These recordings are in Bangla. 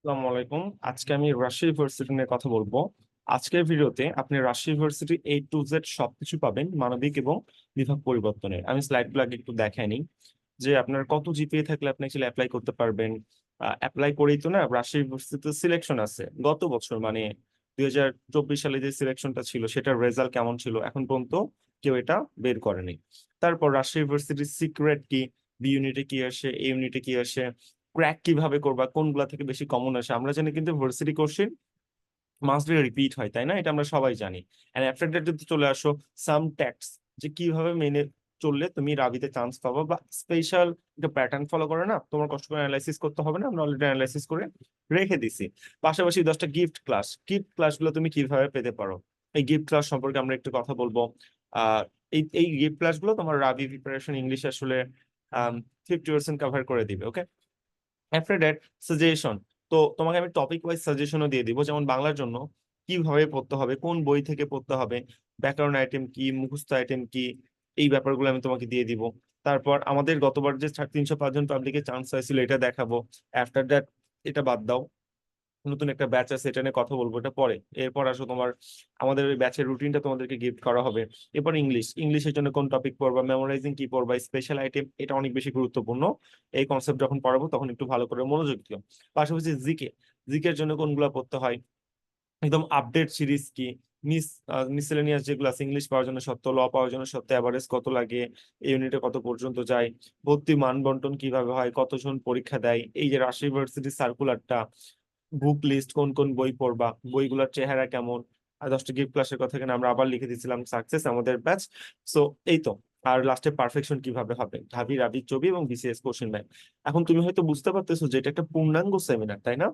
আসসালামু আলাইকুম। আজকে আমি রাজশাহী ইউনিভার্সিটি নিয়ে কথা বলব। আজকের ভিডিওতে আপনি Rajshahi university A to Z সবকিছু পাবেন, মানবিক এবং বিভাগ পরিবর্তনের। আমি স্লাইডগুলো আগে একটু দেখাই নিই যে আপনার কত জিপিএ থাকলে আপনি অ্যাকচুয়ালি অ্যাপ্লাই করতে পারবেন। অ্যাপ্লাই করেই তো না রাজশাহী ইউনিভার্সিটিতে সিলেকশন আছে। গত বছর মানে দুই হাজার চব্বিশ সালে যে সিলেকশনটা ছিল, সেটার রেজাল্ট কেমন ছিল? এখন পর্যন্ত কেউ এটা বের করেনি। তারপর রাজশাহী ইউনিভার্সিটির সিক্রেট কি? বি ইউনিটে কি আসে? এ ইউনিটে কি আসে? ক্র্যাক কীভাবে করবা কোনগুলা থেকে বেশি কমন আসে? আমরা জানি কিন্তু varsity question must be repeat হয়, তাই না? এটা আমরা সবাই জানি। এন্ড আফটার যদি চলে আসো সাম ট্যাক্স যে কীভাবে মেনে চললে তুমি রাবিতে চান্স পাবো বা স্পেশাল একটা প্যাটার্ন ফলো করে না, তোমার কষ্ট করে অ্যানালাইসিস করতে হবে না, আমরা অলরেডি অ্যানালাইসিস করে রেখে দিছি। পাশাপাশি দশটা গিফট ক্লাস গিফট ক্লাসগুলো তুমি কীভাবে পেতে পারো? এই গিফট ক্লাস সম্পর্কে আমরা একটু কথা বলব। আহ এই এই গিফট ক্লাসগুলো তোমার রাবি প্রিপারেশন ইংলিশ আসলে ফিফটি পার্সেন্ট কভার করে দিবে ওকে দ্যাট সাজেশন। তো তোমাকে আমি টপিক ওয়াইজ সাজেশনও দিয়ে দিব, যেমন বাংলার জন্য কীভাবে পড়তে হবে, কোন বই থেকে পড়তে হবে, ব্যাকরণ আইটেম কি, মুখস্থ আইটেম কি, এই ব্যাপারগুলো আমি তোমাকে দিয়ে দিব। তারপর আমাদের গতবার যে তিনশো পাঁচজন পাবলিকে চান্স হয়েছিল এটা দেখাবো। আফটার দ্যাট এটা বাদ দাও। নতুন একটা ব্যাচ আছে, এটা নিয়ে কথা বলব, এটা পরে। এরপর আসো তোমার, আমাদের ওই ব্যাচের রুটিনটা তোমাদেরকে গিফট করা হবে। এরপর ইংলিশ ইংলিশের জন্য কোন টপিক পড়বা মেমোরাইজিং কি পড়বা স্পেশাল আইটেম এটা অনেক বেশি গুরুত্বপূর্ণ। এই কনসেপ্ট যখন পড়াবো, তখন একটু ভালো করে মনোযোগ দিও। পাশাপাশি জিকে জিকের জন্য কোনগুলো পড়তে হয়? একদম আপডেট সিরিজ কি? মিস মিসেলেনিয়াস যেগুলো আছে ইংলিশ পাওয়ার জন্য সত্য ল পাওয়ার জন্য সত্য অ্যাভারেজ কত লাগে ইউনিটে কত পর্যন্ত যায়, ভর্তি মান বন্টন কীভাবে হয়, কতজন পরীক্ষা দেয়, এই যে রাজশাহী ইউনিভার্সিটির সার্কুলারটা বুক লিস্ট কোন কোন বই পড়বা, বইগুলোর চেহারা কেমন? আর দশটা গিফট ক্লাসের কথা এখানে আমরা আবার লিখে দিয়েছিলাম সাকসেস আমাদের ব্যাচ সো এই তো, আর লাস্টে পারফেকশন কীভাবে হবে? ঢাবি, রাবি ছবি এবং বিসিএস কোশ্চেন ব্যাংক এখন তুমি হয়তো বুঝতে পারতেছো যে এটা একটা পূর্ণাঙ্গ সেমিনার তাই না?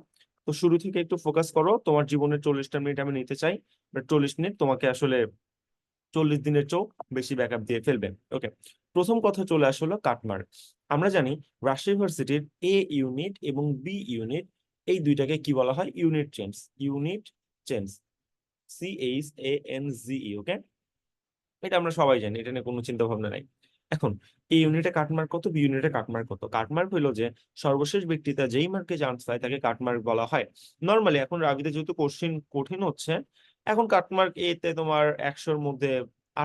তো শুরু থেকে একটু ফোকাস করো, তোমার জীবনের চল্লিশটা মিনিট আমি নিতে চাই চল্লিশ মিনিট তোমাকে আসলে চল্লিশ দিনের চোখ বেশি ব্যাকআপ দিয়ে ফেলবে ওকে প্রথম কথা চলে আসলো কাটমার্ক। আমরা জানি রাজশাহী ইউনিভার্সিটির এ ইউনিট এবং বি ইউনিট এই দুইটাকে কি বলা হয়? Unit change unit change C H A N G E okay এটা আমরা সবাই জানি, এটা নিয়ে কোনো চিন্তা ভাবনা নাই। এখন, এই ইউনিটে কাটমার্ক কত? বি ইউনিটে কাটমার্ক কত? কাটমার্ক হলো যে, সর্বশেষ ব্যক্তিটা যেই মার্কে চান্স পায় তাকে কাটমার্ক বলা হয়। নর্মালি এখন রাবিতে যেহেতু কোশ্চিন কঠিন হচ্ছে, এখন কাটমার্ক এতে তোমার একশোর মধ্যে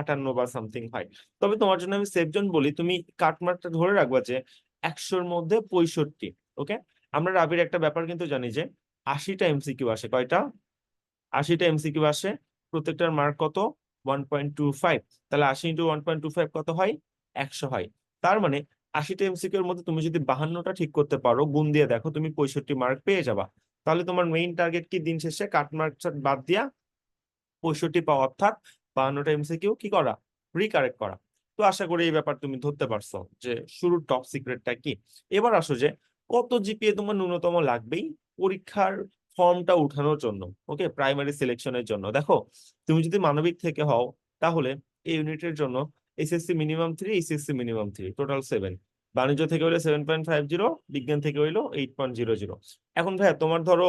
আটান্ন বা সামথিং হয়। তবে তোমার জন্য আমি সেফজন বলি, তুমি কাটমার্কটা ধরে রাখবা যে, একশোর মধ্যে পঁয়ষট্টি ওকে আমরা রাবির একটা ব্যাপার কিন্তু জানি যে আশিটা এমসিকিউ আসে, কয়টা? আশিটা এমসিকিউ আসে, প্রত্যেকটার মার্ক কত? ওয়ান পয়েন্ট টু ফাইভ তাহলে আশি into one point two five কত হয়? একশো হয়। তার মানে আশিটা এমসিকিউ এর মধ্যে তুমি যদি বাহান্নটা ঠিক করতে পারো, গুণ দিয়ে দেখো, তুমি পঁয়ষট্টি মার্ক পেয়ে যাবা। তাহলে তোমার মেইন টার্গেট কি দিন শেষে? কাট মার্ক বাদ দিয়া পঁয়ষট্টি পাওয়া অর্থাৎ বাহান্নটা এমসিকিউ কি করা? রিকারেক্ট করা। তো আশা করি এই ব্যাপার তুমি ধরতে পারছ যে শুরুর টপ সিক্রেটটা কি। এবার আসো যে কত জিপিএ তোমার ন্যূনতম লাগবেই পরীক্ষার ফর্মটা উঠানোর জন্য ওকে প্রাইমারি সিলেকশনের জন্য। দেখো, তুমি যদি মানবিক থেকে হও, তাহলে এই ইউনিটের জন্য SSC minimum three HSC minimum three total seven বাণিজ্য থেকে হইল সেভেন পয়েন্ট ফাইভ জিরো বিজ্ঞান থেকে হইল এইট পয়েন্ট জিরো জিরো এখন ভাইয়া, তোমার ধরো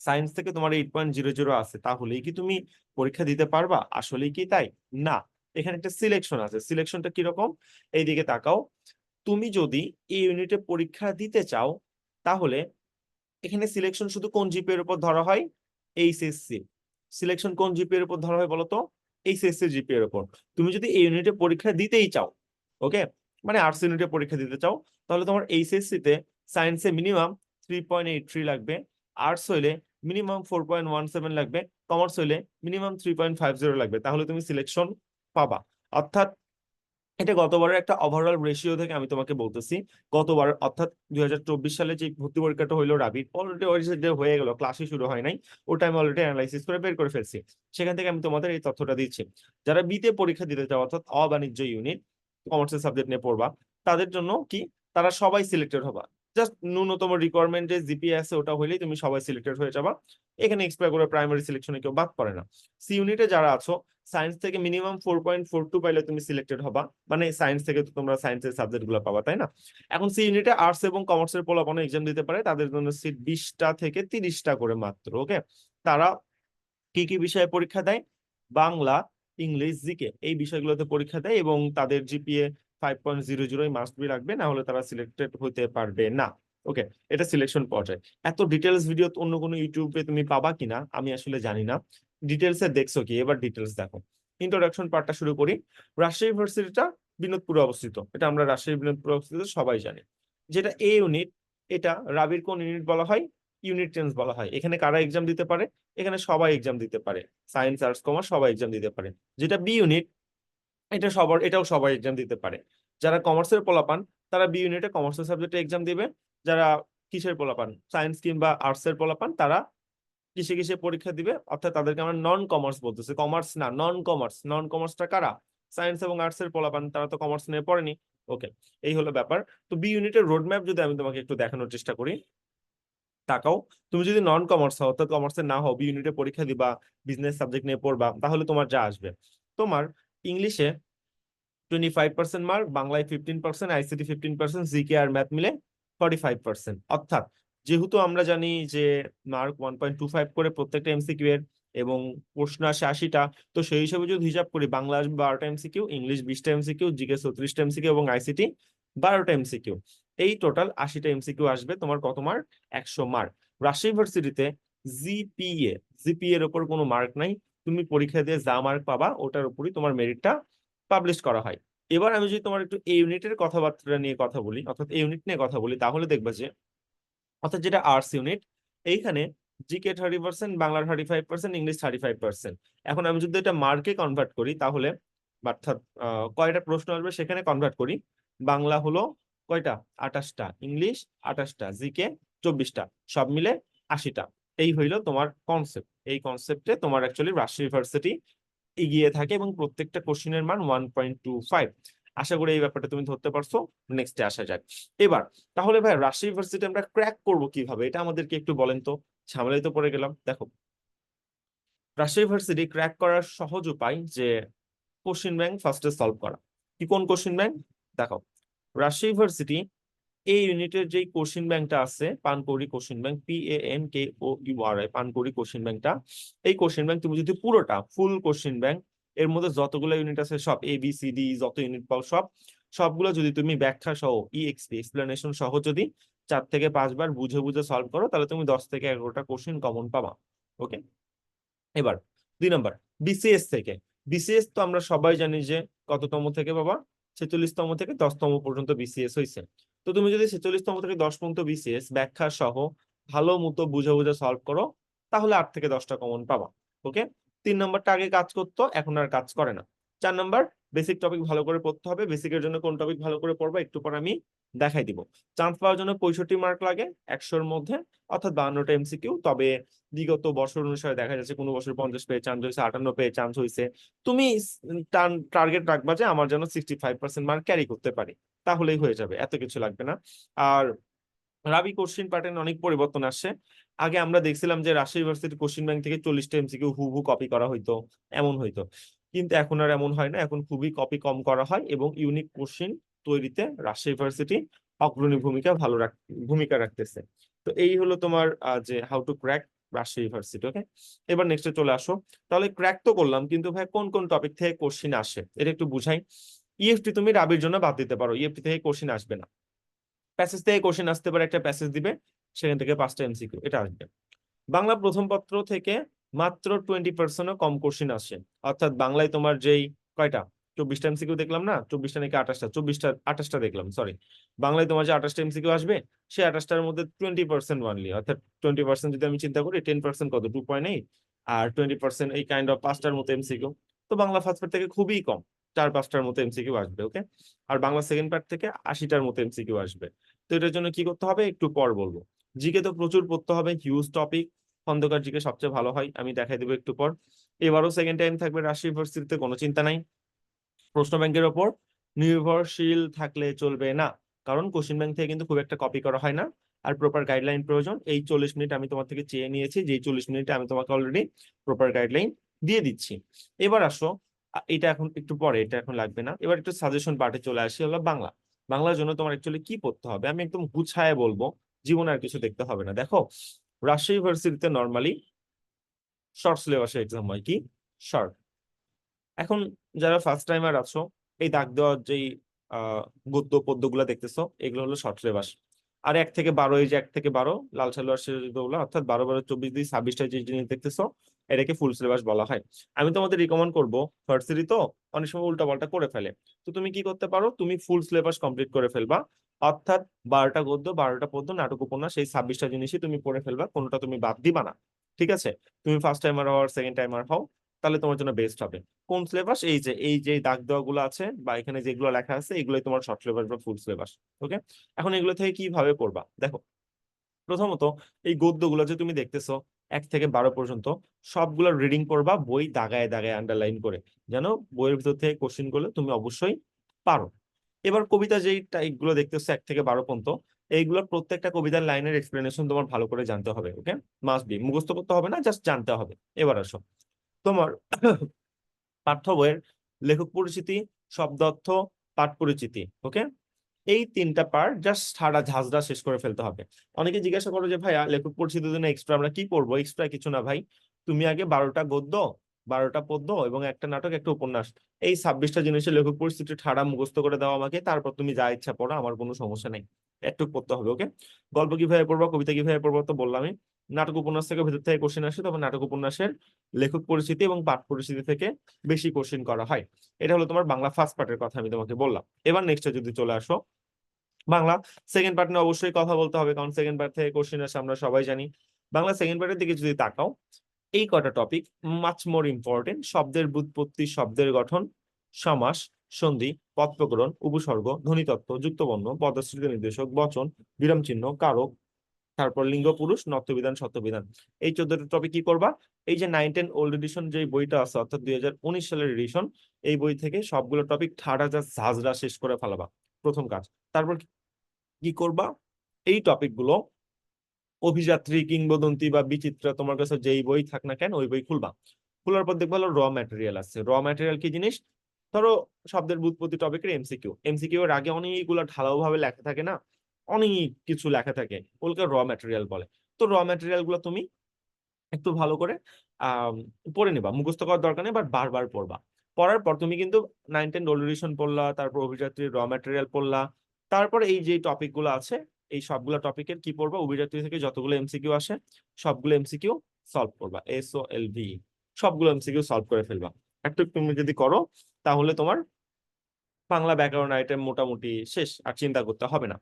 সায়েন্স থেকে তোমার এইট পয়েন্ট জিরো জিরো আছে, তাহলেই কি তুমি পরীক্ষা দিতে পারবা? আসলেই কি তাই? না। এখানে একটা সিলেকশন আছে। সিলেকশনটা কীরকম? এইদিকে তাকাও। তুমি যদি এই ইউনিটে পরীক্ষা দিতে চাও, তাহলে এখানে সিলেকশন শুধু কোন জিপি এর উপর ধরা হয়? এইচএসসি সিলেকশন কোন জিপি এর উপর ধরা হয় বলতো? এইচএসসি জিপি এর উপর। তুমি যদি এই ইউনিটে পরীক্ষা দিতেই চাও ওকে মানে আর্টস ইউনিটে পরীক্ষা দিতে চাও, তাহলে তোমার এইচএসসি তে সায়েন্সে minimum three point eight three লাগবে আর্টস হইলে minimum four point one seven লাগবে কমার্স হইলে minimum three point five zero লাগবে। তাহলে তুমি সিলেকশন পাবা। অর্থাৎ এটা গতবারের একটা ওভারঅল রেশিও থেকে আমি তোমাকে বলতেছি। গতবার অর্থাৎ দুই হাজার চব্বিশ সালে যে ভর্তি পরীক্ষাটা হইল রাবির অলরেডি হয়ে গেল ক্লাসই শুরু হয় নাই। ওটা আমি অলরেডি অ্যানালাইসিস করে বের করে ফেলছি। সেখান থেকে আমি তোমাদের এই তথ্যটা দিচ্ছি। যারা বিতে পরীক্ষা দিতে চাও, অর্থাৎ অবাণিজ্য ইউনিট কমার্সের সাবজেক্ট নিয়ে পড়বা, তাদের জন্য কি? তারা সবাই সিলেক্টেড হবা। জাস্ট ন্যূনতম রিকোয়ারমেন্ট যে ওটা হইলেই তুমি সবাই সিলেক্টেড হয়ে যাবা। এখানে এক্সপায়ার করে প্রাইমারি সিলেকশনে কেউ বাদ পড়ে না। সি ইউনিটে যারা আছো সায়েন্স থেকে minimum four point four two পাইলে তুমি সিলেক্টেড হবা। মানে সায়েন্স থেকে তোমরা সায়েন্সের সাবজেক্টগুলো পাবা, তাই না? এখন সি ইউনিটে আর্টস এবং কমার্সের পোলাপানো এক্সাম দিতে পারে, তাদের জন্য সিট বিশটা থেকে তিরিশটা করে মাত্র ওকে তারা কি কি বিষয়ে পরীক্ষা দেয়? বাংলা, ইংলিশ জিকে এই বিষয়গুলোতে পরীক্ষা দেয় এবং তাদের জিপিএ ফাইভ পয়েন্ট জিরো জিরোই মাস্ট বি রাখবে না হলে তারা সিলেক্টেড হতে পারবে না ওকে এটা সিলেকশন পর্যায়ে। এত ডিটেলস ভিডিও অন্য কোনো ইউটিউবে তুমি পাবা কিনা? আমি আসলে জানি না। ডিটেলসে দেখছ কি? এবার ডিটেলস দেখো। ইন্ট্রোডাকশন পার্টটা শুরু করি। রাজশাহী ইউনিভার্সিটিটা বিনোদপুরে অবস্থিত। এটা আমরা রাজশাহী বিনোদপুরে অবস্থিত, সবাই জানি। যেটা এ ইউনিট এটা রাবির কোন ইউনিট বলা হয়? ইউনিট চেঞ্জ বলা হয়। এখানে কারা এক্সাম দিতে পারে? এখানে সবাই এক্সাম দিতে পারে। সায়েন্স আর্টস কমার্স সবাই এক্সাম দিতে পারে। যেটা বি ইউনিট এটা সবার, এটাও সবাই এক্সাম দিতে পারে। যারা কমার্সের পোলাপান, তারা বি ইউনিটে কমার্সের সাবজেক্টে এক্সাম দিবে। যারা কিসের পোলাপান? সায়েন্স কিংবা আর্টসের পোলাপান, তারা কিসে কিসে পরীক্ষা দিবে? অর্থাৎ তাদেরকে আমরা নন কমার্স বলতেছি। কমার্স না নন কমার্স নন কমার্সটা কারা? সায়েন্স এবং আর্টস এর পোলাপান, তারা তো কমার্স নিয়ে পড়েনি। ওকে এই হলো ব্যাপার। তো বি ইউনিটের রোড ম্যাপ যদি আমি তোমাকে একটু দেখানোর চেষ্টা করি। তাকাও, তুমি যদি নন কমার্স হও, অর্থাৎ কমার্সের না হও বি ইউনিটে পরীক্ষা দিবা বিজনেস সাবজেক্ট নিয়ে পড়বা, তাহলে তোমার যা আসবে। তোমার ইংলিশে টোয়েন্টি ফাইভ পার্সেন্ট মার্ক বাংলায় fifteen percent ICT fifteen percent GK আর ম্যাথ মিলে ফর্টি ফাইভ পার্সেন্ট অর্থাৎ যেহেতু আমরা জানি যে mark one point two five করে প্রত্যেকটা এমসিকিউ এর এবং প্রশ্ন আসে আশিটা, তো সেই হিসাবে যদি হিসাব করি বাংলা আসবে বারোটা এমসিকিউ ইংলিশ বিশটা এমসিকিউ জিকে চৌত্রিশটা এমসিকিউ এবং আইসিটি বারোটা এমসিকিউ এই টোটাল আশিটা এমসিকিউ আসবে, তোমার কত মার্ক একশো মার্ক রাজশাহী ইউনিভার্সিটিতে জিপিএ জিপিএ এর ওপর কোনো মার্ক নাই। তুমি পরীক্ষা দিয়ে যা মার্ক পাবা, ওটার উপরই তোমার মেরিটটা পাবলিশ করা হয়। এবার আমি যদি তোমার একটু এই ইউনিটের কথাবার্তা নিয়ে কথা বলি, অর্থাৎ এই ইউনিট নিয়ে কথা বলি, তাহলে দেখবা যে অর্থাৎ যেটা আর্টস ইউনিট এইখানে জিকে থার্টি পার্সেন্ট বাংলার thirty five percent English thirty five percent এখন আমি যদি এটা মার্কে কনভার্ট করি, তাহলে অর্থাৎ কয়টা প্রশ্ন আসবে সেখানে কনভার্ট করি। বাংলা হলো কয়টা? আঠাশটা। ইংলিশ আঠাশটা। জিকে চব্বিশটা। সব মিলে আশিটা। এই হইল তোমার কনসেপ্ট এই কনসেপ্টে তোমার অ্যাকচুয়ালি রাজশাহী ইউনিভার্সিটি এগিয়ে থাকে এবং প্রত্যেকটা কোশ্চেনের মান ওয়ান পয়েন্ট টু ফাইভ আশা করি এই ব্যাপারটা তুমি ধরতে পারছ। নেক্সটে আসা যাক। এবার, তাহলে ভাই রাজশাহী ইউনিভার্সিটি আমরা ক্র্যাক করব কীভাবে? এটা আমাদেরকে একটু বলেন তো। ঝামেলায় তো পড়ে গেলাম। দেখো রাজশাহী ইউনিভার্সিটি ক্র্যাক করার সহজ উপায় যে কোশ্চেন ব্যাংক ফার্স্টে সলভ করা। কি কোন কোশ্চেন ব্যাংক দেখো রাজশাহী ইউনিভার্সিটি এই ইউনিটের যেই কোশ্চেন ব্যাংকটা আছে, Pankouri question bank P A N K O U R I Pankouri question ব্যাংকটা এই কোশ্চেন ব্যাংক তুমি যদি পুরোটা ফুল কোশ্চেন ব্যাংক এর মধ্যে যতগুলো ইউনিট আছে, সব এ বি সি ডি যত ইউনিট পাও, সব, সবগুলো যদি তুমি ব্যাখ্যা সহ ইএক্সপি এক্সপ্লেনেশন সহ যদি চার থেকে পাঁচবার বুঝে বুঝে সলভ করো, তাহলে তুমি দশ থেকে এগারোটা কোশ্চেন কমন পাবা ওকে এবার, দুই নম্বর বিসিএস থেকে বিসিএস তো আমরা সবাই জানি যে কততম থেকে বাবা ছেচল্লিশতম থেকে দশতম পর্যন্ত বিসিএস হয়েছে তো তুমি যদি ছেচল্লিশতম থেকে দশ পর্যন্ত বিসিএস ব্যাখ্যা সহ ভালো মতো বুঝে বুঝে সলভ করো, তাহলে আট থেকে দশটা কমন পাবা ওকে তিন নম্বরটা আগে কাজ করতো, এখন আর কাজ করে না। চার নম্বর বেসিক টপিক ভালো করে পড়তে হবে বেসিকের জন্য কোন টপিক ভালো করে পড়বা একটু পর আমি দেখাই দিব। চান্স পাওয়ার জন্য পঁয়ষট্টি মার্ক লাগে একশোর মধ্যে, অর্থাৎ বাহান্নটা এমসিকিউ তবে বিগত বছর অনুসারে দেখা যাচ্ছে কোনো বছর পঞ্চাশ পেয়ে চান্স হয়েছে, আটান্ন পেয়ে চান্স হয়েছে। তুমি টার্গেট রাখবা যে আমার যেন sixty five percent mark carry করতে পারি, তাহলেই হয়ে যাবে, এত কিছু লাগবে না। আর রাবি কোশ্চিন প্যাটার্ন অনেক পরিবর্তন আসছে। আগে আমরা দেখছিলাম যে রাজশাহী ইউনিভার্সিটি কোশ্চিন ব্যাংক থেকে চল্লিশটা এমসিকিউ হুবহু কপি করা হইতো, এমন হইতো। কিন্তু এখন আর এমন হয় না, এখন খুবই কপি কম করা হয় এবং ইউনিক কোশ্চিন তৈরিতে রাজশাহী ইউনিভার্সিটি অগ্রণী ভূমিকা ভালো রাখ, ভূমিকা রাখতেছে। তো এই হলো তোমার যে how to crack Rajshahi university okay এবার নেক্সটে চলে আসো। তাহলে ক্র্যাক তো করলাম, কিন্তু ভাই কোন কোন টপিক থেকে কোশ্চিন আসে? এটা একটু বুঝাই। ইএফটি তুমি রাবির জন্য বাদ দিতে পারো ইএফটি থেকে কোশ্চিন আসবে না। প্যাসেজ থেকে কোশ্চিন আসতে পারে, একটা প্যাসেজ দিবে, সেখান থেকে পাঁচটা এমসিকিউ এটা আসবে। বাংলা প্রথম পত্র থেকে মাত্র টোয়েন্টি পার্সেন্টও কম কোশ্চিন আসে। অর্থাৎ বাংলায় তোমার যেই কয়টা? চব্বিশটা এমসিকিউ দেখলাম না? চব্বিশটা নাকি আঠাশটা? চব্বিশটা, আঠাশটা দেখলাম সরি বাংলায় তোমার যে আঠাশটা এমসিকিউ আসবে, সেই আঠাশটার মধ্যে টোয়েন্টি পার্সেন্ট ওয়ানলি অর্থাৎ টোয়েন্টি পার্সেন্ট যদি আমি চিন্তা করি টেন পার্সেন্ট কত? টু পয়েন্ট এইট আর টোয়েন্টি পার্সেন্ট এই কাইন্ড অফ পাঁচটার মতো এমসিকিউ তো বাংলা ফার্স্ট পার্ট থেকে খুবই কম, চার পাঁচটার মতো এমসিকিউ আসবে ওকে আর বাংলা সেকেন্ড পার্ট থেকে আশিটার মতো এমসিকিউ আসবে। তো এটার জন্য কি করতে হবে? একটু পর বলব। জিকে তো প্রচুর পড়তে হবে হিউজ টপিক খন্দকার জিকে সবচেয়ে ভালো হয়, আমি দেখাই দেবো একটু পর। এবারও সেকেন্ড টাইম থাকবে রাজশাহী ইউনিভার্সিটিতে কোনো চিন্তা নাই। প্রশ্ন ব্যাংকের ওপর নির্ভরশীল থাকলে চলবে না, কারণ কোশ্চেন ব্যাংক থেকে কিন্তু খুব একটা কপি করা হয় না। আর প্রপার গাইডলাইন প্রয়োজন, এই চল্লিশ মিনিট আমি তোমার থেকে চেয়ে নিয়েছি, যেই চল্লিশ মিনিটে আমি তোমাকে অলরেডি প্রপার গাইডলাইন দিয়ে দিচ্ছি। এবার আসো এটা এখন একটু পরে, এটা এখন লাগবে না। এবার একটু সাজেশন পার্টে চলে আসি, হলো বাংলা। বাংলার জন্য তোমার অ্যাকচুয়ালি কি পড়তে হবে? আমি একদম গুছায় বলব, জীবনে আর কিছু দেখতে হবে না। দেখো রাজশাহী ইউনিভার্সিটিতে নর্মালি শর্ট সিলেবাসে এক্সাম হয় কি? শর্ট এখন যারা ফার্স্ট টাইমার আছো, এই দাগ দেওয়ার যেই গদ্য পদ্যগুলো দেখতেছো, এগুলো হলো শর্ট সিলেবাস আর এক থেকে বারো, এই যে এক থেকে বারো, লাল সালোয়ার অর্থাৎ বারো বারো চব্বিশ দুই ছাব্বিশটা যে জিনিস দেখতেছো এটাকে ফুল সিলেবাস বলা হয়। আমি তোমাদের রিকমেন্ড করব ভার্সিটি তো, অনেক সময় উল্টা পাল্টা করে ফেলে। তো তুমি কি করতে পারো? তুমি ফুল সিলেবাস কমপ্লিট করে ফেলবা। অর্থাৎ বারোটা গদ্য, বারোটা পদ্য নাটক উপন্যাস এই ছাব্বিশটা জিনিসই তুমি পড়ে ফেলবা, কোনোটা তুমি বাদ দিবা না। ঠিক আছে? তুমি ফার্স্ট টাইমার হও সেকেন্ড টাইমার হও, তাহলে তোমার জন্য বেস্ট হবে। কোন সিলেবাস এই যে এই যে দাগ দেওয়া গুলো আছে, বা এখানে যেগুলো লেখা আছে, এগুলোই তোমার শর্ট সিলেবাস বা ফুল সিলেবাস ওকে এখন এগুলো থেকে কীভাবে পড়বা? দেখো, প্রথমত এই গদ্যগুলো যে তুমি দেখতেছো এক থেকে বারো পর্যন্ত সবগুলো রিডিং করবা, বই দাগায় দাগায় আন্ডারলাইন করে। যেন বইয়ের ভিতর থেকে কোশ্চেন করলে তুমি অবশ্যই পারো। এবার কবিতা যেই টাইপগুলো দেখতেছো, এক থেকে বারো পর্যন্ত, এইগুলোর প্রত্যেকটা কবিতার লাইনের এক্সপ্লেনেশন তোমার ভালো করে জানতে হবে ওকে মাস্ট বি মুখস্থ করতে হবে না জাস্ট জানতে হবে। এবার আসো। তোমার পাঠ্য বইয়ের লেখক পরিচিতি শব্দ অর্থ পাঠ পরিচিতি ওকে এই তিনটা পার্ট জাস্ট সারা ঝাঁঝরা শেষ করে ফেলতে হবে। অনেকে জিজ্ঞাসা করো যে, ভাইয়া, লেখক পরিচিতির জন্য এক্সট্রা আমরা কি পড়ব? এক্সট্রা কিছু না ভাই। তুমি আগে বারোটা গদ্য, বারোটা পদ্য এবং একটা নাটক, একটা উপন্যাস। এই ছাব্বিশটা জিনিসের লেখক পরিস্থিতি ঠাড়া মুখস্থ করে দাও আমাকে। তারপর তুমি যা ইচ্ছা পড়ো, আমার কোনো সমস্যা নেই। একটু পড়তে হবে ওকে গল্প কীভাবে পড়ব, কবিতা কীভাবে পড়ব তো বললামই। নাটক উপন্যাস থেকে ভেতর থেকে কোশ্চেন আসে তবে নাটক উপন্যাসের লেখক পরিচিতি এবং পাঠ পরিচিতি থেকে বেশি কোশ্চেন করা হয়। এটা হলো তোমার বাংলা ফার্স্ট পার্টের কথা আমি তোমাকে বললাম। এবার নেক্সটে যদি চলে আসো, বাংলা সেকেন্ড পার্ট নিয়ে অবশ্যই কথা বলতে হবে, কারণ সেকেন্ড পার্ট থেকে কোশ্চেন আসে আমরা সবাই জানি। বাংলা সেকেন্ড পার্টের দিকে যদি তাকাও, এই কটা টপিক মাচ মোর ইম্পর্টেন্ট শব্দের বুৎপত্তি শব্দের গঠন, সমাস, সন্ধি, পদপ্রকরণ, উপসর্গ, ধ্বনিতত্ত্ব, যুক্তবর্ণ পদশ্রুতি নির্দেশক, বচন বিরাম চিহ্ন কারক তারপর লিঙ্গ পুরুষ নত্যবিধান সত্যবিধান। এই চোদ্দটা টপিক কি করবা? এই যে নাইন টেন ওল্ড এডিশন যে বইটা আছে, অর্থাৎ দুই সালের এডিশন এই বই থেকে সবগুলো টপিক ঠাড়া যা ঝাঁঝরা শেষ করে ফেলাবা। প্রথম কাজ। তারপর কি করবা? এই টপিকগুলো অভিযাত্রী, কিংবদন্তি বা বিচিত্রা, তোমার কাছে যেই বই থাক না কেন, ওই বই খুলবা। খোলার পর দেখবা র ম্যাটেরিয়াল আছে। র ম্যাটেরিয়াল কি জিনিস? ধরো শব্দের বুৎপত্তি টপিকের এমসিকিউ এমসিকিউ এর আগে অনেকগুলো ঢালাও ভাবে লেখা থাকে না? অনেক কিছু লেখা থাকে। ওগুলোকে র ম্যাটেরিয়াল বলে। তো র ম্যাটেরিয়ালগুলো তুমি একটু ভালো করে আহ পড়ে নিবা। মুখস্থ করার দরকার নেই বাট বারবার পড়বা। পড়ার পর তুমি কিন্তু নাইন টেন ডোলিউশন পড়লা, তারপর অভিযাত্রীর র ম্যাটেরিয়াল পড়লা। তারপর এই যে টপিকগুলো আছে, এই সবগুলো টপিকের কি পড়বা? অভিযাত্রী থেকে যতগুলো এমসিকিউ আসে, সবগুলো এমসিকিউ সলভ করবা। এস ও এল ভি সবগুলো এমসিকিউ সলভ করে ফেলবা। একটু তুমি যদি করো, তাহলে তোমার বাংলা ব্যাকরণ আইটেম মোটামুটি শেষ, আর চিন্তা করতে হবে না।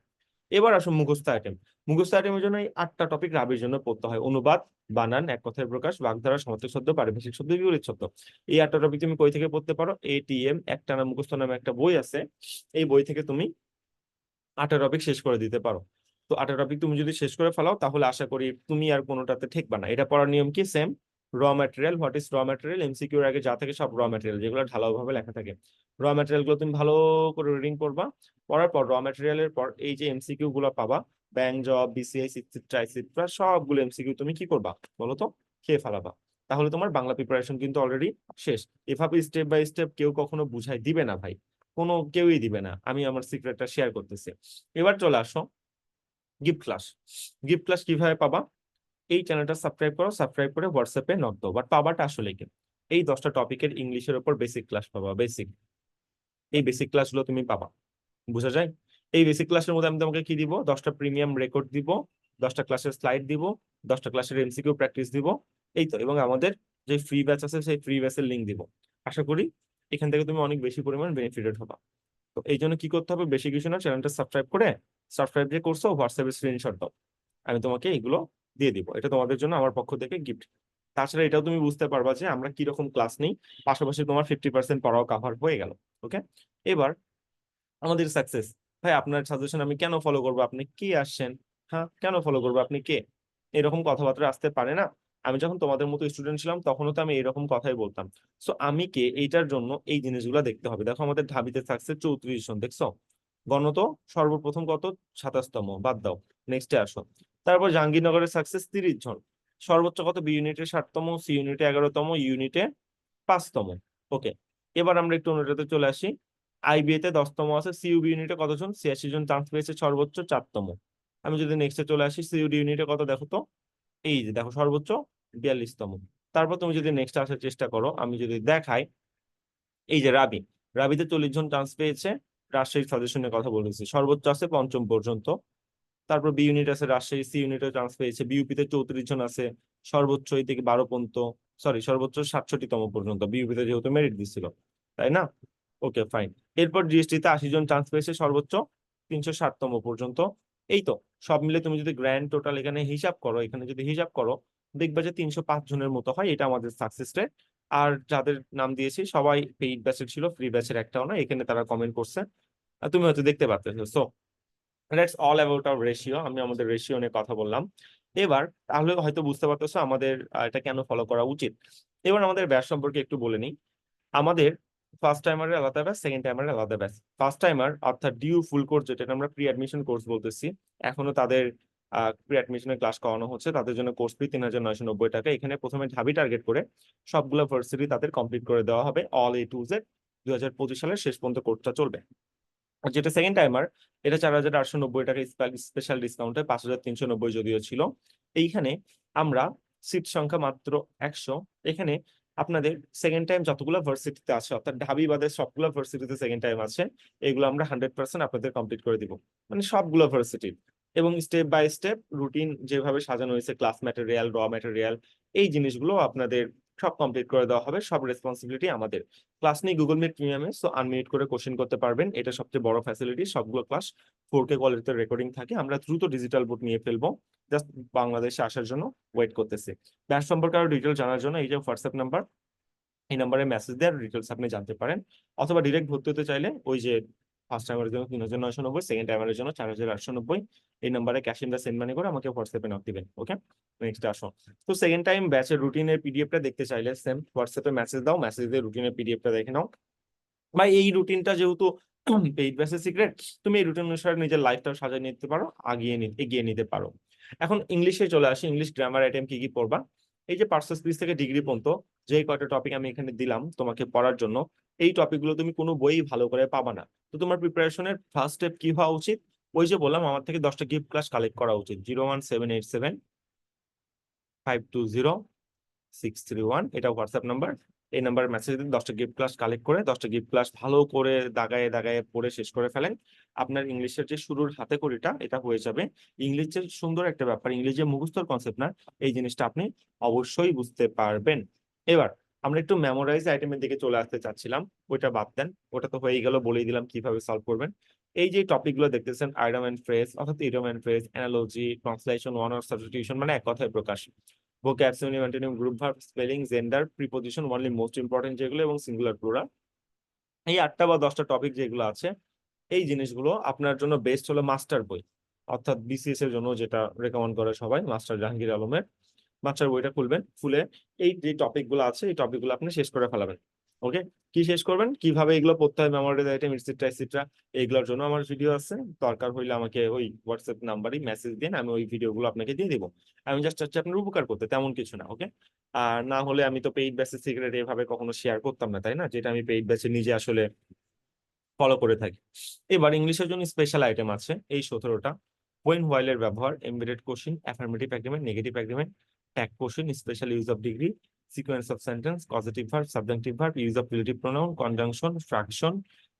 এবার আসো মুখস্থ আইটেম মুখস্থ আইটেমের জন্য এই আটটা টপিক রাবির জন্য পড়তে হয়। অনুবাদ, বানান, এক কথায় প্রকাশ, বাগধারা, সমার্থক শব্দ, পারিভাষিক শব্দ বিপরীত শব্দ। এই আটটা টপিক তুমি কই থেকে পড়তে পারো? এটিএম একটানা মুখস্থ নামে একটা বই আছে। এই বই থেকে তুমি আটটা টপিক শেষ করে দিতে পারো। তো আটটা টপিক তুমি যদি শেষ করে ফেলাও, তাহলে আশা করি তুমি আর কোনোটাতে ঠেকবা না। এটা পড়ার নিয়ম কি? Same raw material what is raw material এমসিকিউর আগে যা থাকে সব র ম্যাটেরিয়াল যেগুলো ঢালাও ভাবে লেখা থাকে। র ম্যাটেরিয়ালগুলো তুমি ভালো করে রিডিং করবা, পড়ার পর র ম্যাটেরিয়ালের পর এই যে এমসিকিউ গুলো পাবা ব্যাংক জব বিসিআই সিট্রা এটসেট্রা সবগুলো এমসিকিউ তুমি কি করবা বলো তো? খেয়ে ফেলাবা। তাহলে তোমার বাংলা প্রিপারেশন কিন্তু অলরেডি শেষ। এভাবে স্টেপ বাই স্টেপ কেউ কখনো বুঝাই দিবে না ভাই। কোনো কেউই দিবে না। আমি আমার সিক্রেটটা শেয়ার করতেছি। এবার চলে আসো গিফট ক্লাস গিফট ক্লাস কীভাবে পাবা? এই চ্যানেলটা সাবস্ক্রাইব করো সাবস্ক্রাইব করে হোয়াটসঅ্যাপে নক দাও। বাট পাবাটা আসলে কি? এই দশটা টপিকের ইংলিশের উপর বেসিক ক্লাস পাবা বেসিক এই বেসিক ক্লাসগুলো তুমি পাবা। বুঝা যায়? এই বেসিক ক্লাসের মধ্যে আমি তোমাকে কি দিব? দশটা প্রিমিয়াম রেকর্ড দিব, দশটা ক্লাসের স্লাইড দিব, দশটা ক্লাসের এমসিকিউ প্র্যাকটিস দিব। এই তো, এবং আমাদের যে ফ্রি ব্যাচ আছে, সেই ফ্রি ব্যাচের লিঙ্ক দিব। আশা করি এখান থেকে তুমি অনেক বেশি পরিমাণ বেনিফিটেড হবা। তো এই জন্য কি করতে হবে? বেশি কিছু না চ্যানেলটা সাবস্ক্রাইব করে সাবস্ক্রাইব যে করছ হোয়াটসঅ্যাপে স্ক্রিনশট দাও। আমি তোমাকে এগুলো দিয়ে দিব। এটা তোমাদের জন্য আমার পক্ষ থেকে গিফট তাছাড়া এটাও তুমি বুঝতে পারবা যে আমরা কীরকম ক্লাস নেই, পাশাপাশি তোমার ফিফটি পার্সেন্ট পড়াও কাভার হয়ে গেল ওকে এবার আমাদের সাকসেস ভাই, আপনার সাজেশন আমি কেন ফলো করব? আপনি কি আসছেন? হ্যাঁ কেন ফলো করব? আপনি কে? এরকম কথাবার্তা আসতে পারে না? আমি যখন তোমাদের মতো স্টুডেন্ট ছিলাম, তখনও তো আমি এরকম কথাই বলতাম। সো আমি কে? এইটার জন্য এই জিনিসগুলো দেখতে হবে। দেখো, আমাদের ঢাবিতে থাকছে চৌত্রিশ জন, দেখছ? গণত সর্বপ্রথম কত? সাতাশতম। বাদ দাও। নেক্সটে আসো। তারপর জাহাঙ্গীরনগরের সাকসেস তিরিশ জন। সর্বোচ্চ কত? বি ইউনিটে ষাটতম সি ইউনিটে এগারোতম ইউনিটে পাঁচতম। ওকে এবার আমরা একটু অন্যটাতে চলে আসি। আইবিএ তে দশতম আছে সিইউবি ইউনিটে কতজন? ছিয়াশি জন চান্স পেয়েছে, সর্বোচ্চ চারতম। আমি যদি নেক্সটে চলে আসি সিইউডি ইউনিটে কত দেখো তো? এই যে দেখো, সর্বোচ্চ বিয়াল্লিশতম। তারপর তুমি যদি নেক্সট আসার চেষ্টা করো, আমি যদি দেখাই, এই যে রাবি। রাবিতে চল্লিশ জন চান্স পেয়েছে, রাজশাহীর সাজেশনের কথা বলেছি। সর্বোচ্চ আছে পঞ্চম পর্যন্ত। তারপর বি ইউনিট আছে, রাজশাহী সি ইউনিটে চান্স পেয়েছে বিউপি তে চৌত্রিশ জন আছে, সর্বোচ্চ এই থেকে বারো পর্যন্ত সরি সর্বোচ্চ সাতষট্টি তম পর্যন্ত বিউপি তে যেহেতু মেরিট দিচ্ছিল তাই না? ওকে ফাইন এরপর জিএসটি তে আশি জন চান্স পেয়েছে সর্বোচ্চ তিনশো ষাটতম পর্যন্ত। এই তো, সব মিলে তুমি যদি গ্র্যান্ড টোটাল এখানে হিসাব করো, এখানে যদি হিসাব করো, দেখবে যে তিনশো পাঁচ জনের মতো হয়, এটা আমাদের সাকসেস রেট আর যাদের নাম দিয়েছি, সবাই পেইড ব্যাচের ছিল ফ্রি ব্যাচের একটাও না, এখানে তারা কমেন্ট করছে। তুমি হয়তো দেখতে পাচ্ছ so that's all about our ratio আমি আমাদের রেশিও নিয়ে কথা বললাম। এবার, তাহলে হয়তো বুঝতে পারতেছো আমাদের এটা কেন ফলো করা উচিত? এবার আমাদের ব্যাচ সম্পর্কে একটু বলে নিই। আমাদের ফার্স্ট টাইমারের আলাদা ব্যাচ সেকেন্ড টাইমারের আলাদা ব্যাচ ফার্স্ট টাইমার অর্থাৎ ডিউ ফুল কোর্স যেটা আমরা প্রি অ্যাডমিশন কোর্স বলতেছি, এখনও তাদের প্রি অ্যাডমিশনের ক্লাস করানো হচ্ছে। তাদের জন্য কোর্স ফি তিন হাজার নয়শো নব্বই টাকা। এখানে প্রথমে ঢাবি টার্গেট করে সবগুলো ভার্সিটি তাদের কমপ্লিট করে দেওয়া হবে। অল এ টু জেড দুই হাজার পঁচিশ সালের শেষ পর্যন্ত কোর্সটা চলবে। যেটা সেকেন্ড টাইমার এটা চার হাজার আটশো নব্বই টাকা স্পেশাল ডিসকাউন্টে পাঁচ হাজার তিনশো নব্বই যদিও ছিল। এইখানে আমরা সিট সংখ্যা মাত্র একশো। এখানে আপনাদের সেকেন্ড টাইম যতগুলো ভার্সিটিতে আছে, অর্থাৎ ঢাবি বাদে সবগুলো ভার্সিটিতে সেকেন্ড টাইম আছে, এগুলো আমরা হান্ড্রেড পার্সেন্ট আপনাদের কমপ্লিট করে দিব। মানে সবগুলো ভার্সিটি এবং স্টেপ বাই স্টেপ রুটিন যেভাবে সাজানো হয়েছে ক্লাস ম্যাটেরিয়াল র ম্যাটেরিয়াল এই জিনিসগুলো আপনাদের সব কমপ্লিট করে দেওয়া হবে, সব রেসপন্সিবিলিটি আমাদের। ক্লাস নেই গুগল মিট প্রিমিয়ামে সো আনমিউট করে কোশ্চেন করতে পারবেন। এটা সবচেয়ে বড় ফ্যাসিলিটি সবগুলো ক্লাস ফোর কে কোয়ালিটিতে রেকর্ডিং থাকে। আমরা দ্রুত ডিজিটাল বোর্ড নিয়ে ফেলব। জাস্ট বাংলাদেশে আসার জন্য ওয়েট করতেছি। ব্যাচ সম্পর্কে আরও ডিটেল জানার জন্য এই যে হোয়াটসঅ্যাপ নাম্বার এই নাম্বারে মেসেজ দেওয়ার ডিটেলস আপনি জানতে পারেন। অথবা ডিরেক্ট ভর্তি হতে চাইলে ওই যে ফার্স্ট টাইমারের জন্য তিন হাজার নয়শো নব্বই সেকেন্ড টাইমারের জন্য চার হাজার আটশো নব্বই। এই নাম্বারে ক্যাশ ইনটা সেন্ড মানি করে আমাকে হোয়াটসঅ্যাপে নক দিবেন ওকে নেক্সট আসো। তো সেকেন্ড টাইম ব্যাচের রুটিনের পিডিএফটা দেখতে চাইলে সেম হোয়াটসঅ্যাপে মেসেজ দাও মেসেজ দিয়ে রুটিনের পিডিএফটা দেখে নাও। বা এই রুটিনটা যেহেতু পেইড ব্যাচের সিক্রেট তুমি এই রুটিন অনুসারে নিজের লাইফটা সাজিয়ে নিতে পারো, আগিয়ে এগিয়ে নিতে পারো। এখন ইংলিশে চলে আসি ইংলিশ গ্রামার আইটেম কি কি পড়বা? এই যে পার্সেস পিস থেকে ডিগ্রি পর্যন্ত যে কয়টা টপিক আমি এখানে দিলাম তোমাকে পড়ার জন্য, এই টপিকগুলো তুমি কোনো বই ভালো করে পাবা না। তো তোমার প্রিপারেশনের ফার্স্ট স্টেপ কি হওয়া উচিত? ওই যে বললাম, আমার থেকে দশটা গিফট ক্লাস কালেক্ট করা উচিত। Zero one seven eight seven five two zero six three one এটা হোয়াটসঅ্যাপ নাম্বার এই নাম্বার মেসেজ দিন দশটা গিফট ক্লাস কালেক্ট করে, দশটা গিফট ক্লাস ভালো করে দাগায়ে দাগায়ে পড়ে শেষ করে ফেলেন। আপনার ইংলিশের যে শুরুর হাতে করিটা এটা হয়ে যাবে। ইংলিশের সুন্দর একটা ব্যাপার, ইংলিশে মুখস্থর কনসেপ্ট না, এই জিনিসটা আপনি অবশ্যই বুঝতে পারবেন। এবার আমরা একটু মেমোরাইজ আইটেমের দিকে চলে আসতে চাচ্ছিলাম, ওইটা বাদ দেন, ওটা তো হয়ে গেল, বলেই দিলাম কীভাবে সলভ করবেন। এই যে টপিকগুলো দেখতেছেন আইডম এন্ড ফ্রেজ অর্থাৎ idiom and phrase analogy translation one or substitution মানে এক কথায় প্রকাশ। Vocab synonym antonym group verb spelling gender preposition only most important যেগুলো এবং সিঙ্গুলার প্লুরাল এই আটটা বা দশটা টপিক যেগুলো আছে, এই জিনিসগুলো আপনার জন্য বেস্ট হলো মাস্টার বই। অর্থাৎ বিসিএস এর জন্য যেটা রেকমেন্ড করে সবাই মাস্টার জাহাঙ্গীর আলমের। মাস্টার বইটা খুলবেন, খুলে এই যে টপিকগুলো আছে, এই টপিকগুলো আপনি শেষ করে ফেলাবেন। ওকে? কি শেষ করবেন? কীভাবে এগুলো পড়তে হয় মেমোরি আইটেম ইটসেট্রা ইটসেট্রা এইগুলোর জন্য আমার ভিডিও আছে। দরকার হইলে আমাকে ওই হোয়াটসঅ্যাপ নাম্বারই মেসেজ দিন, আমি ওই ভিডিও গুলো আপনাকে দিয়ে দিব। আমি জাস্ট চাচ্ছি আপনার উপকার করতে, তেমন কিছু না, ওকে? আর না হলে আমি তো পেইড ব্যাচের সিক্রেট এভাবে কখনো শেয়ার করতাম না, তাই না? যেটা আমি পেইড ব্যাচে নিজে আসলে ফলো করে থাকি। এবার ইংলিশের জন্য স্পেশাল আইটেম আছে, এই সতেরোটা। ওয়েন হোয়াইলের ব্যবহার embedded question affirmative agreement negative agreement tag question special use of degree sequence of sentence positive verb subjective verb use of relative pronoun conjunction fraction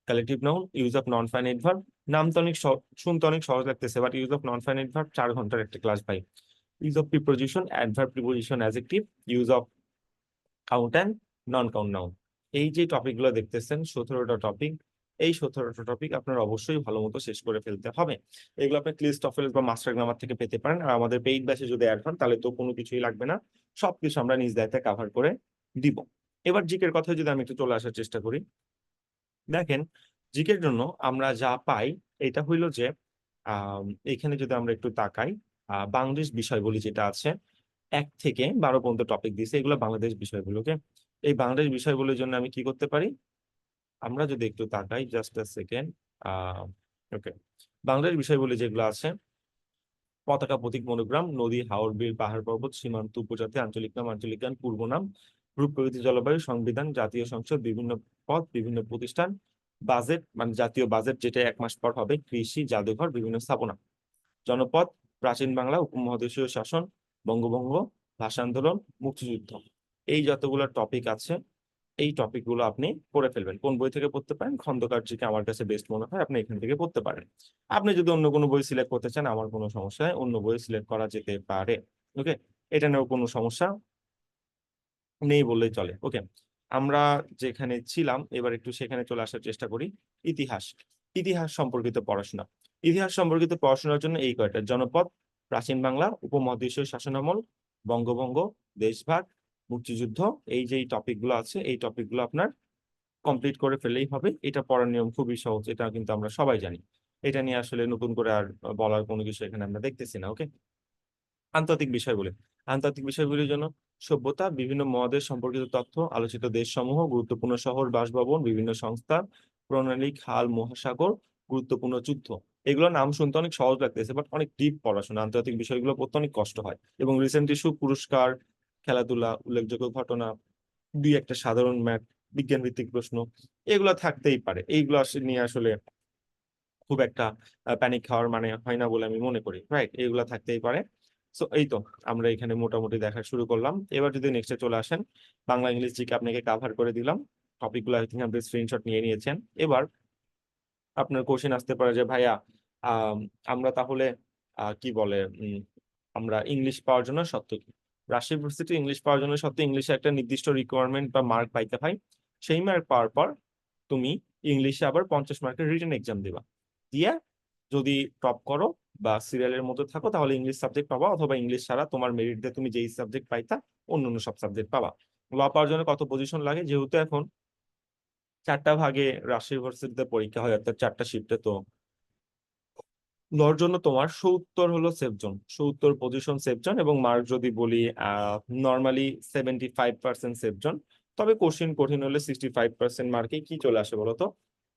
collective noun use of non finite verb নাম তো অনেক শুনতে অনেক সহজ লাগতেছে but use of non finite verb চার ঘণ্টার একটা ক্লাস ভাই use of preposition adverb preposition adjective use of count and non count noun এই যে টপিকগুলো দেখতেছেন, সতেরোটা টপিক এই সতেরোটা টপিক আপনার অবশ্যই ভালো মতো শেষ করে ফেলতে হবে। এগুলো আপনি ক্লিস্ট টফেল বা মাস্টার গ্রামার থেকে পেতে পারেন, আর আমাদের পেইড ব্যাচে যদি অ্যাড হন, তাহলে তো কোনো কিছুই লাগবে না। সবকিছু আমরা নিজ দায়িত্বে কাভার করে দিব। এবার জিকের কথা যদি আমি একটু চলে আসার চেষ্টা করি। দেখেন, জিকের জন্য আমরা যা পাই, এটা হইল যে এখানে যদি আমরা একটু তাকাই বাংলাদেশ বিষয়গুলি যেটা আছে, এক থেকে বারো পর্যন্ত টপিক দিয়েছে, এগুলো বাংলাদেশ বিষয়গুলোকে এই বাংলাদেশ বিষয়গুলোর জন্য আমি কি করতে পারি? আমরা যদি একটু তাকাই just a second okay Bangladesh বিষয়গুলি যেগুলো আছে পতাকা প্রতীক মনোগ্রাম, নদী, হাওর বিল পাহাড় পর্বত, সীমান্ত, উপজাতি, আঞ্চলিক নাম, আঞ্চলিক গান, পূর্ব নাম, রূপ প্রকৃতি জলবায়ু, সংবিধান, জাতীয় সংসদ, বিভিন্ন পদ, বিভিন্ন প্রতিষ্ঠান, বাজেট মানে জাতীয় বাজেট যেটা এক মাস পর হবে, কৃষি, জাদুঘর, বিভিন্ন স্থাপনা। জনপদ, প্রাচীন বাংলা, উপমহাদেশীয় শাসন, বঙ্গভঙ্গ, ভাষা আন্দোলন, মুক্তিযুদ্ধ। এই যতগুলো টপিক আছে এই টপিকগুলো আপনি পড়ে ফেলবেন। কোন বই থেকে পড়তে পারেন? খন্দকার জিকে আমার কাছে বেস্ট মনে হয়, আপনি এখান থেকে পড়তে পারেন। আপনি যদি অন্য কোনো বই সিলেক্ট করতে চান, আমার কোনো সমস্যা অন্য বই সিলেক্ট করা যেতে পারে। ওকে এটা নিয়েও কোনো সমস্যা নেই বললেই চলে। ওকে আমরা যেখানে ছিলাম, এবার একটু সেখানে চলে আসার চেষ্টা করি। ইতিহাস। ইতিহাস সম্পর্কিত পড়াশোনা। ইতিহাস সম্পর্কিত পড়াশোনার জন্য এই কয়টা জনপদ। প্রাচীন বাংলা, উপমহাদেশীয় শাসনামল, বঙ্গভঙ্গ, দেশভাগ মুক্তিযুদ্ধ, এই যে টপিকগুলো আছে, এই টপিকগুলো আপনার কমপ্লিট করে ফেলেই হবে। এটা পড়ার নিয়ম খুবই সহজ, এটা কিন্তু আমরা সবাই জানি। এটা নিয়ে আসলে নতুন করে আর বলার কোনো কিছু এখানে আমরা দেখতেছি না ওকে আন্তর্জাতিক বিষয়গুলি। আন্তর্জাতিক বিষয়গুলির জন্য সভ্যতা, বিভিন্ন মহাদেশ সম্পর্কিত তথ্য, আলোচিত দেশসমূহ, গুরুত্বপূর্ণ শহর, বাসভবন, বিভিন্ন সংস্থা প্রণালী খাল, মহাসাগর, গুরুত্বপূর্ণ যুদ্ধ। এগুলো নাম শুনতে অনেক সহজ লাগতেছে বাট অনেক ডিপ পড়াশোনা। আন্তর্জাতিক বিষয়গুলো পড়তে অনেক কষ্ট হয়। এবং রিসেন্ট ইস্যু পুরস্কার খেলাধুলা উল্লেখযোগ্য ঘটনা দুই একটা সাধারণ ম্যাথ বিজ্ঞান ভিত্তিক প্রশ্ন এগুলো থাকতেই পারে। এইগুলো নিয়ে আসলে খুব একটা প্যানিক খাওয়ার মানে হয় না বলে আমি মনে করি রাইট এগুলো থাকতেই পারে। সো এই তো আমরা এখানে মোটামুটি দেখা শুরু করলাম। এবার যদি নেক্সটে চলে আসেন বাংলা ইংলিশ জিকে আপনাকে কাভার করে দিলাম। টপিকগুলো আই থিঙ্ক আপনি স্ক্রিনশট নিয়ে নিয়েছেন। এবার আপনার কোশ্চেন আসতে পারে যে ভাইয়া আম, আমরা তাহলে কি বলে আমরা ইংলিশ পাওয়ার জন্য সত্য কি? রাজশাহী ইউনিভার্সিটি ইংলিশ পাওয়ার জন্য সত্য ইংলিশে একটা নির্দিষ্ট রিকোয়ারমেন্ট বা মার্ক পাইতে হয়। সেই মার্ক পাওয়ার পর তুমি ইংলিশে আবার পঞ্চাশ মার্কের রিটেন এক্সাম দিবা। দিয়ে যদি টপ করো বা সিরিয়ালের মধ্যে থাকো, তাহলে ইংলিশ সাবজেক্ট পাবা অথবা ইংলিশ ছাড়া তোমার মেরিট দিয়ে তুমি যেই সাবজেক্ট পাইতা, অন্য অন্য সব সাবজেক্ট পাবা। ল পাওয়ার জন্য কত পজিশন লাগে? যেহেতু এখন চারটা ভাগে রাজশাহী ইউনিভার্সিটিতে পরীক্ষা হয়, অর্থাৎ চারটা শিফটে তো লর জন্য তোমার সত্তর হলো সেফ জোন সত্তর পজিশন সেফ জোন এবং মার্ক যদি বলি normally seventy five percent safe zone তবে কোশ্চিন কঠিন হলে সিক্সটি ফাইভ পার্সেন্ট মার্কে কি চলে আসে বলতো?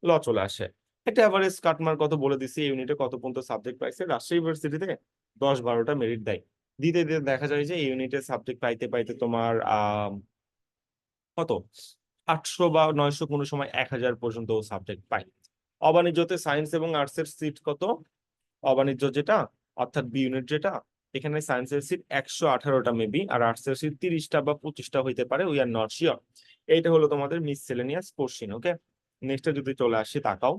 ল চলে আসে। একটা অ্যাভারেজ কাট মার্ক কত বলে দিছি ইউনিটে কত পর্যন্ত সাবজেক্ট পাইছে? রাজশাহী ইউনিভার্সিটিতে দশ বারোটা মেরিট দেয়। দিতে দিতে দেখা যায় যে ইউনিটের সাবজেক্ট পাইতে পাইতে তোমার কত? আটশো বা নয়শো কোনো সময় এক হাজার পর্যন্ত সাবজেক্ট পাই অবাণিজ্যতে সায়েন্স এবং আর্টস এর সিট কত? অবাণিজ্য যেটা, অর্থাৎ বি ইউনিট যেটা, এখানে সায়েন্সের সিট একশো আঠারোটা মেবি আর আর্টস এর সিট তিরিশটা বা পঁচিশটা হইতে পারে উই আর নট শিওর এইটা হলো তোমাদের মিস সেলেনিয়াস কোশ্চিন ওকে নেক্সটে যদি চলে আসি, তাকাও।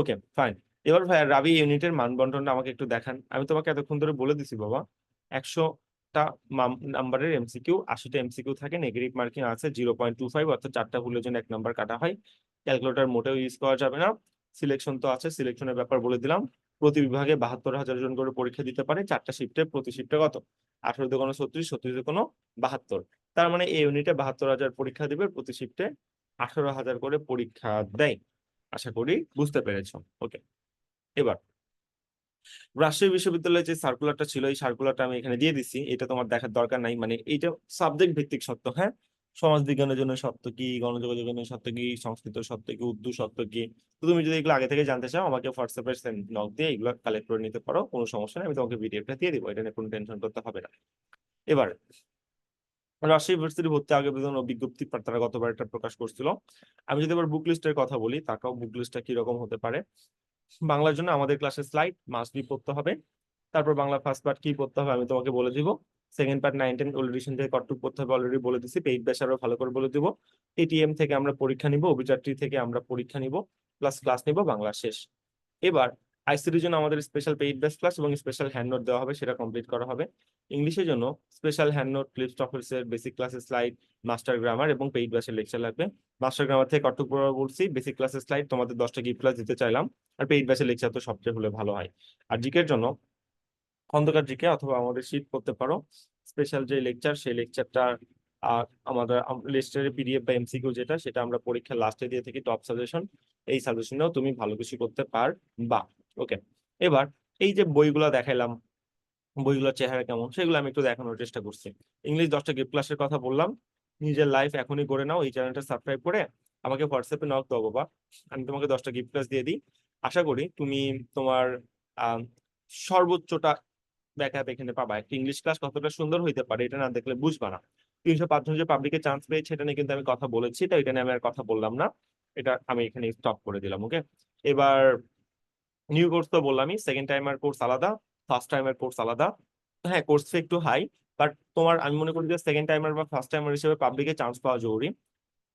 ওকে ফাইন এবার ভাই রাবি ইউনিটের মানবন্টনটা আমাকে একটু দেখান। আমি তোমাকে এতক্ষণ ধরে বলে দিছি বাবা, একশোটা নাম্বারের এমসিকিউ আশিটা এমসিকিউ থাকে নেগেটিভ মার্কিং আছে জিরো পয়েন্ট টু ফাইভ অর্থাৎ চারটা ভুলের জন্য এক নাম্বার কাটা হয়। ক্যালকুলেটর মোটেও ইউজ করা যাবে না। সিলেকশন তো আছে সিলেকশনের ব্যাপার বলে দিলাম। প্রতি বিভাগে বাহাত্তর হাজার জন করে পরীক্ষা দিতে পারে, চারটা শিফটে প্রতি শিফটে কত? আঠারো কোনো ছত্রিশ ছত্রিশ কোনো বাহাত্তর। তার মানে এই ইউনিটে বাহাত্তর হাজার পরীক্ষা দিবে, প্রতি শিফটে আঠারো হাজার করে পরীক্ষা দেয়। আশা করি বুঝতে পেরেছ। ওকে এবার রাজশাহী বিশ্ববিদ্যালয়ে যে সার্কুলারটা ছিল, এই সার্কুলারটা আমি এখানে দিয়ে দিচ্ছি এটা তোমার দেখার দরকার নাই। মানে এইটা সাবজেক্ট ভিত্তিক সত্য হ্যাঁ? সমাজ বিজ্ঞানের জন্য সত্য কি, গণযোগাযোগের জন্য সত্য কি, সংস্কৃত সত্য কি, উর্দু সত্য কি? তো তুমি যদি এগুলো আগে থেকে জানতে চাও, আমাকে হোয়াটসঅ্যাপে নক দিয়ে এগুলো কালেক্ট করে নিতে পারো, কোনো সমস্যা নেই, আমি তোমাকে ভিডিওটা দিয়ে দিবো, এটা নিয়ে কোনো টেনশন করতে হবে না। এবার, রাজশাহী ইউনিভার্সিটি ভর্তি আবেদন ও বিজ্ঞপ্তি তারা গতবার একটা প্রকাশ করছিল। আমি যদি এবার বুক লিস্টের কথা বলি, তাকাও বুক লিস্টটা কীরকম হতে পারে? বাংলার জন্য আমাদের ক্লাসে স্লাইড মাস্ট বি পড়তে হবে। তারপর বাংলা ফার্স্ট পার্ট কি পড়তে হবে, আমি তোমাকে বলে দিব। Second part nine ten already থেকে কটটুক পড়তে হবে অলরেডি বলে দিছি পেইড ব্যাস আরও ভালো করে বলে দিব। এটিএম থেকে আমরা পরীক্ষা নিব, অভিযাত্রী থেকে আমরা পরীক্ষা নিব প্লাস ক্লাস নিব, বাংলা শেষ। এবার আইসিটির জন্য আমাদের স্পেশাল পেইড ব্যাস ক্লাস এবং স্পেশাল হ্যান্ড নোট দেওয়া হবে, সেটা কমপ্লিট করা হবে। ইংলিশের জন্য স্পেশাল হ্যান্ড নোট ক্লিপ স্টফেলসের বেসিক ক্লাসের স্লাইড মাস্টার গ্রামার এবং পেইড ব্যাসের লেকচার লাগবে। মাস্টার গ্রামার থেকে কটটুক পড়া বলছি বেসিক ক্লাসের স্লাইড তোমাদের দশটা গিফট ক্লাস দিতে চাইলাম, আর পেইড ব্যাসের লেকচার তো সবচেয়ে হলে ভালো হয়। আর জিকের জন্য খন্দকার জিকে অথবা আমাদের শীট করতে পারো। স্পেশাল যে লেকচার সেই লেকচারটা আমাদের লিস্টের পিডিএফ বা এমসিকিউ যেটা, সেটা আমরা পরীক্ষার লাস্টে দিয়ে থাকি। টপ সাজেশন এই সাজেশনেও তুমি ভালো কিছু করতে পার বা ওকে এবার এই যে বইগুলো দেখাইলাম, বইগুলোর চেহারা কেমন, সেগুলো আমি একটু দেখানোর চেষ্টা করছি। ইংলিশ দশটা গিফট ক্লাসের কথা বললাম, নিজের লাইফ এখনই করে নাও, এই চ্যানেলটা সাবস্ক্রাইব করে আমাকে হোয়াটসঅ্যাপে নক দাও বাবা। আমি তোমাকে দশটা গিফট ক্লাস দিয়ে দিই। আশা করি তুমি তোমার সর্বোচ্চটা ব্যাকআপ এখানে পাবা। একটা ইংলিশ ক্লাস কতটা সুন্দর হইতে পারে, এটা না দেখলে বুঝবা না। তিনশো পাঁচজন যে পাবলিকে চান্স পেয়েছে, এটা নিয়ে কিন্তু আমি কথা বলেছি তো এটা নিয়ে আমি আর কথা বললাম না। এটা আমি এখানে স্টপ করে দিলাম ওকে এবার নিউ কোর্স তো বললামই সেকেন্ড টাইমার কোর্স আলাদা ফার্স্ট টাইমের কোর্স আলাদা। হ্যাঁ কোর্স ফি একটু হাই বাট তোমার, আমি মনে করি যে সেকেন্ড টাইমার বা ফার্স্ট টাইমার হিসেবে পাবলিকে চান্স পাওয়া জরুরি।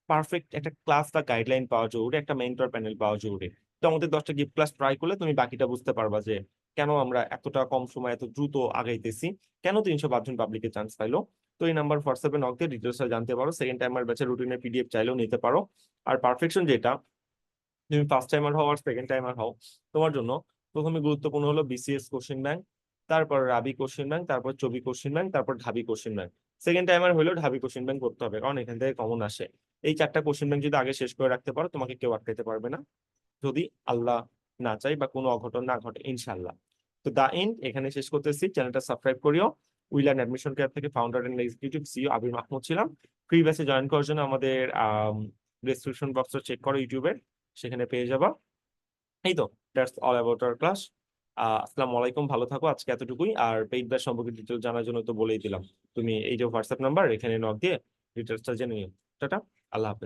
পারফেক্ট একটা ক্লাস বা গাইডলাইন পাওয়া জরুরি, একটা মেন্টর প্যানেল পাওয়া জরুরি। তো আমাদের দশটা গিফট ক্লাস ট্রাই করলে তুমি বাকিটা বুঝতে পারবা যে কেন আমরা এতটা কম সময় এত দ্রুত আগাইতেছি? কেন তিনশো পাঁচজন পাবলিকে চান্স পাইলো? তো এই নাম্বার হোয়াটসঅ্যাপে নক দিয়ে ডিটেলসটা জানতে পারো। সেকেন্ড টাইমার ব্যাচের রুটিনের পিডিএফ চাইলেও নিতে পারো। আর পারফেকশন যেটা, তুমি ফার্স্ট টাইমার হও আর সেকেন্ড টাইমার হও, তোমার জন্য প্রথমে গুরুত্বপূর্ণ হলো বিসিএস কোশ্চেন ব্যাংক তারপর রাবি কোশ্চেন ব্যাংক তারপর চবি কোশ্চেন ব্যাংক তারপর ঢাবি কোশ্চেন ব্যাংক সেকেন্ড টাইমার হলেও ঢাবি কোশ্চেন ব্যাংক করতে হবে, কারণ এখান থেকে কমন আসে। এই চারটা কোশ্চেন ব্যাংক যদি আগে শেষ করে রাখতে পারো, তোমাকে কেউ আটকাইতে পারবে না। যদি আল্লাহ না চাই বা কোনো অঘটন না ঘটে ইনশাল্লাহ তো দা এন্ড, এখানে শেষ করতেছি। চ্যানেলটা সাবস্ক্রাইব করিও। উইলান অ্যাডমিশন কেয়ার থেকে founder and executive CEO Abir Mahmud ছিলাম। ফ্রি ব্যাচে জয়েন করার জন্য আমাদের ডেসক্রিপশন বক্সটা চেক করো ইউটিউবের সেখানে পেয়ে যাবা। এই তো that's all about our class আসসালামু আলাইকুম, ভালো থাকো আজকে এতটুকুই। আর পেইড ব্যাচ সম্পর্কে ডিটেল জানার জন্য তো বলেই দিলাম। তুমি এই যে হোয়াটসঅ্যাপ নাম্বার এখানে নক দিয়ে ডিটেলসটা জেনে নিও। টাটা, আল্লাহ হাফেজ।